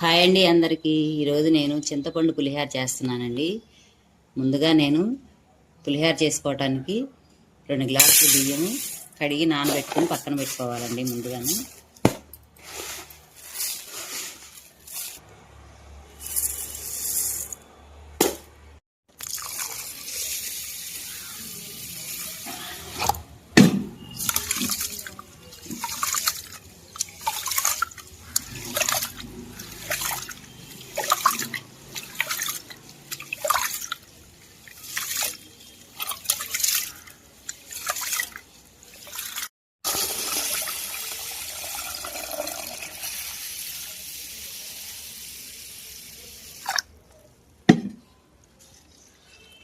Hi అండి అందరికీ. ఈరోజు నేను చింతపండు పులిహార చేస్తున్నానండి. ముందుగా నేను పులిహార చేసుకోవటానికి రెండు గ్లాసులు బియ్యము కడిగి నానబెట్టుకుని పక్కన పెట్టుకోవాలండి ముందుగానే.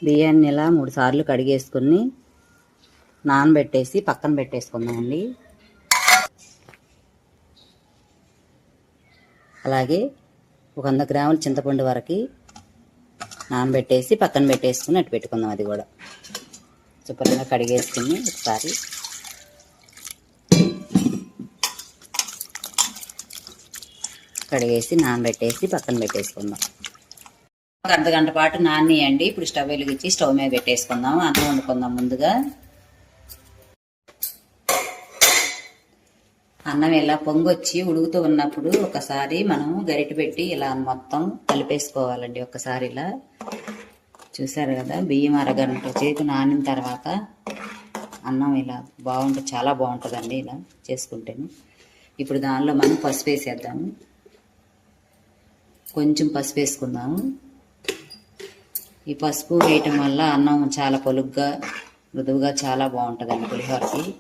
బియ్యాన్ని ఇలా మూడు సార్లు కడిగేసుకుని నానబెట్టేసి పక్కన పెట్టేసుకుందామండి. అలాగే ఒక వంద గ్రాముల చింతపండు వరకు నానబెట్టేసి పక్కన పెట్టేసుకుని అటు పెట్టుకుందాం అది కూడా. శుభ్రంగా కడిగేసుకుని ఒకసారి. కడిగేసి నానబెట్టేసి పక్కన పెట్టేసుకుందాం. ఒక అర్ధ గంట పాటు నానియండి ఇప్పుడు స్టవ్ వెలిగించి స్టవ్ మీద పెట్టేసుకుందాం. అన్నం వండుకుందాం ముందుగా. అన్నం ఇలా పొంగొచ్చి ఉడుకుతూ ఉన్నప్పుడు ఒకసారి మనం గరిటె పెట్టి ఇలా మొత్తం కలిపేసుకోవాలండి ఒకసారి ఇలా. చూసారు కదా? బియ్యం అరగంట చేతి నానిన తర్వాత అన్నం ఇలా బాగుంటుంది చాలా బాగుంటుందండి ఇలా చేసుకుంటేను. ఇప్పుడు దానిలో మనం పసుపు వేసేద్దాము. కొంచెం పసుపు వేసుకుందాము. ఈ పసుపు వేయటం వల్ల అన్నం చాలా పొలుగ్గా మృదువుగా చాలా బాగుంటుందండి పులిహోరకి.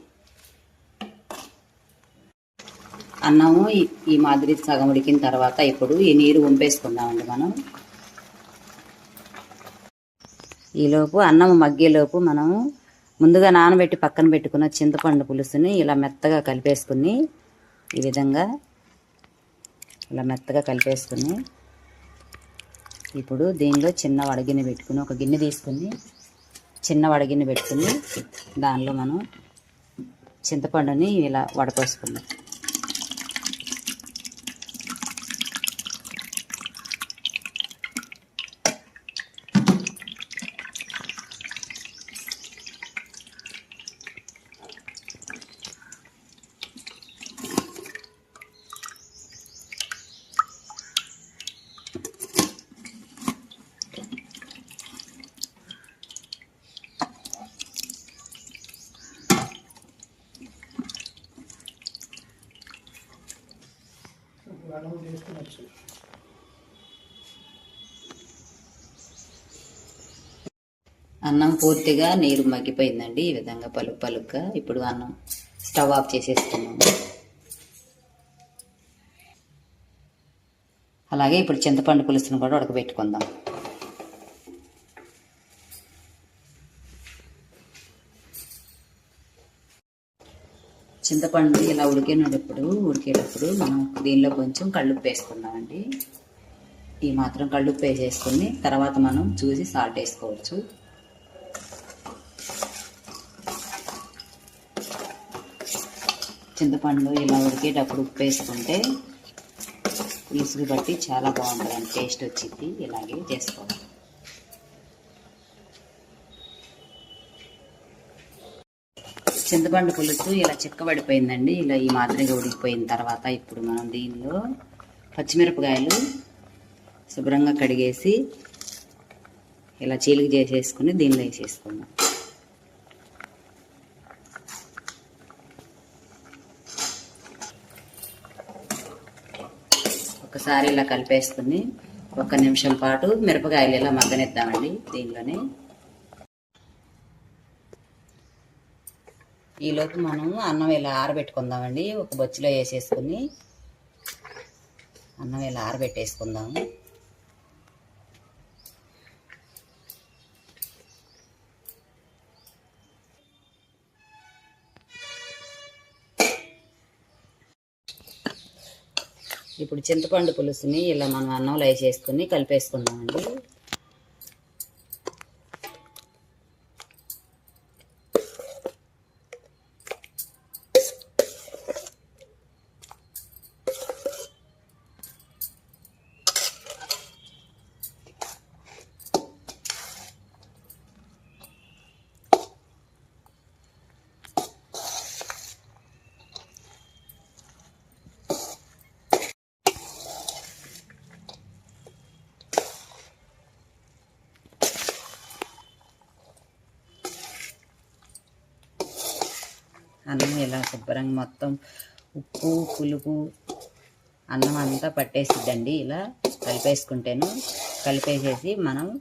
అన్నము ఈ- మాదిరి సగం ఉడికిన తర్వాత ఇప్పుడు ఈ నీరు వంపేసుకుందామండి మనం. ఈలోపు అన్నం మగ్గేలోపు మనము ముందుగా నానబెట్టి పక్కన పెట్టుకున్న చింతపండు పులుసుని ఇలా మెత్తగా కలిపేసుకుని ఈ విధంగా ఇలా మెత్తగా కలిపేసుకుని ఇప్పుడు దీనిలో చిన్న వడగిన్నె పెట్టుకుని ఒక గిన్నె తీసుకుని చిన్న వడగిన్నె పెట్టుకుని దానిలో మనం చింతపండుని ఇలా వడపోసుకుందాం. అన్నం పూర్తిగా నీరు మగ్గిపోయిందండి. ఈ విధంగా పలుకు పలుగ్గా ఇప్పుడు అన్నం స్టవ్ ఆఫ్ చేసేస్తున్నాము. అలాగే ఇప్పుడు చింతపండు పులుసును కూడా ఉడకబెట్టుకుందాం. చింతపండు ఇలా ఉడికినప్పుడు ఉడికేటప్పుడు మనం దీనిలో కొంచెం కళ్ళుప్పు వేసుకుందామండి. ఈ మాత్రం కళ్ళుప్పు వేసేసుకుని తర్వాత మనం చూసి సాల్ట్ వేసుకోవచ్చు. చింతపండు ఇలా ఉడికేటప్పుడు ఉప్పు వేసుకుంటే పులుసుకి బట్టి చాలా బాగుంటుంది టేస్ట్ వచ్చింది. ఇలాగే చేసుకోవాలి. చింతపండు పులుసు ఇలా చిక్కబడిపోయిందండి. ఇలా ఈ మాదిరిగా ఉడికిపోయిన తర్వాత ఇప్పుడు మనం దీనిలో పచ్చిమిరపకాయలు శుభ్రంగా కడిగేసి ఇలా చీలిక చేసేసుకుని దీనిలో వేసేసుకుందాం. ఒకసారి ఇలా కలిపేసుకుని ఒక నిమిషం పాటు మిరపకాయలు ఇలా మగ్గనిద్దామండి దీనిలోనే. ఈలోపు మనం అన్నం ఇలా ఆరబెట్టుకుందామండి. ఒక బొచ్చిలో వేసేసుకుని అన్నం ఇలా ఆరబెట్టేసుకుందాము. ఇప్పుడు చింతపండు పులుసుని ఇలా మనం అన్నంలో వేసేసుకుని కలిపేసుకుందామండి. అన్నం ఇలా శుభ్రంగా మొత్తం ఉప్పు పులుపు అన్నం అంతా పట్టేసిద్దండి. ఇలా కలిపేసుకుంటేను కలిపేసేసి మనం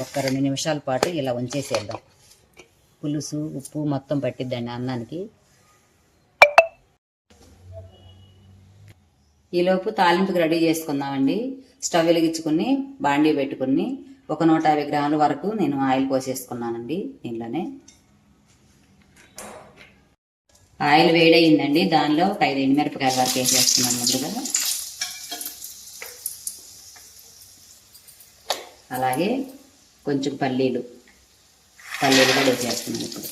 ఒక రెండు నిమిషాల పాటు ఇలా ఉంచేసేద్దాం. పులుసు ఉప్పు మొత్తం పట్టిద్దండి అన్నానికి. ఈలోపు తాలింపుకి రెడీ చేసుకుందామండి. స్టవ్ వెలిగించుకుని బాండీ పెట్టుకుని ఒక నూట యాభై గ్రాముల వరకు నేను ఆయిల్ పోసేసుకున్నానండి. దీనిలోనే ఆయిల్ వేడయిందండి. దానిలో ఒక ఐదు ఎండుమిరపకాయల వరకు వేసేస్తున్నాను ముందుగా. అలాగే కొంచెం పల్లీలు. పల్లీలు కూడా వేసేస్తున్నాను ఇప్పుడు.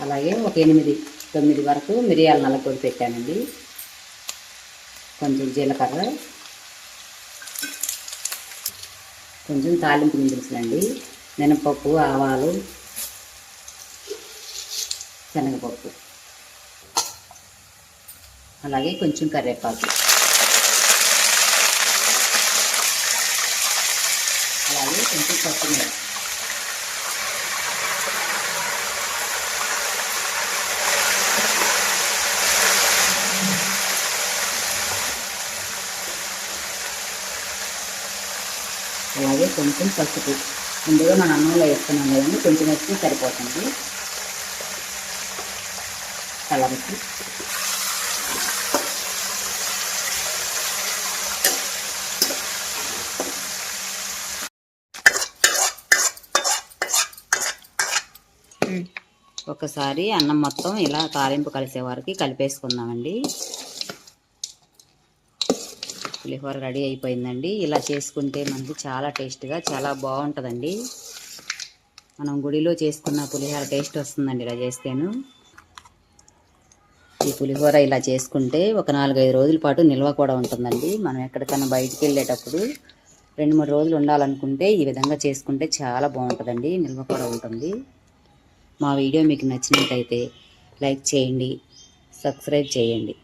అలాగే ఒక ఎనిమిది తొమ్మిది వరకు మిరియాల నల్లపొడి పెట్టానండి. కొంచెం జీలకర్ర కొంచెం తాలింపు గింజలండి మినపప్పు ఆవాలు శనగపప్పు. అలాగే కొంచెం కరివేపాకు. అలాగే కొంచెం కొత్తిమీర. అలాగే కొంచెం పసుపు. ముందుగా మన అన్నంలో వేస్తున్నాం కదండి కొంచెం వేస్తే సరిపోతుంది. కలర్కి ఒకసారి అన్నం మొత్తం ఇలా తాలింపు కలిసే వరకు కలిపేసుకుందామండి. పులిహోర రెడీ అయిపోయిందండి. ఇలా చేసుకుంటే మనకి చాలా టేస్ట్గా చాలా బాగుంటుందండి. మనం గుడిలో చేసుకున్న పులిహోర టేస్ట్ వస్తుందండి ఇలా చేస్తేను ఈ పులిహోర ఇలా చేసుకుంటే ఒక నాలుగైదు రోజుల పాటు నిల్వ కూడా ఉంటుందండి. మనం ఎక్కడికైనా బయటికి వెళ్ళేటప్పుడు రెండు మూడు రోజులు ఉండాలనుకుంటే ఈ విధంగా చేసుకుంటే చాలా బాగుంటుందండి. నిల్వ కూడా ఉంటుంది. మా వీడియో మీకు నచ్చినట్టయితే లైక్ చేయండి సబ్స్క్రైబ్ చేయండి.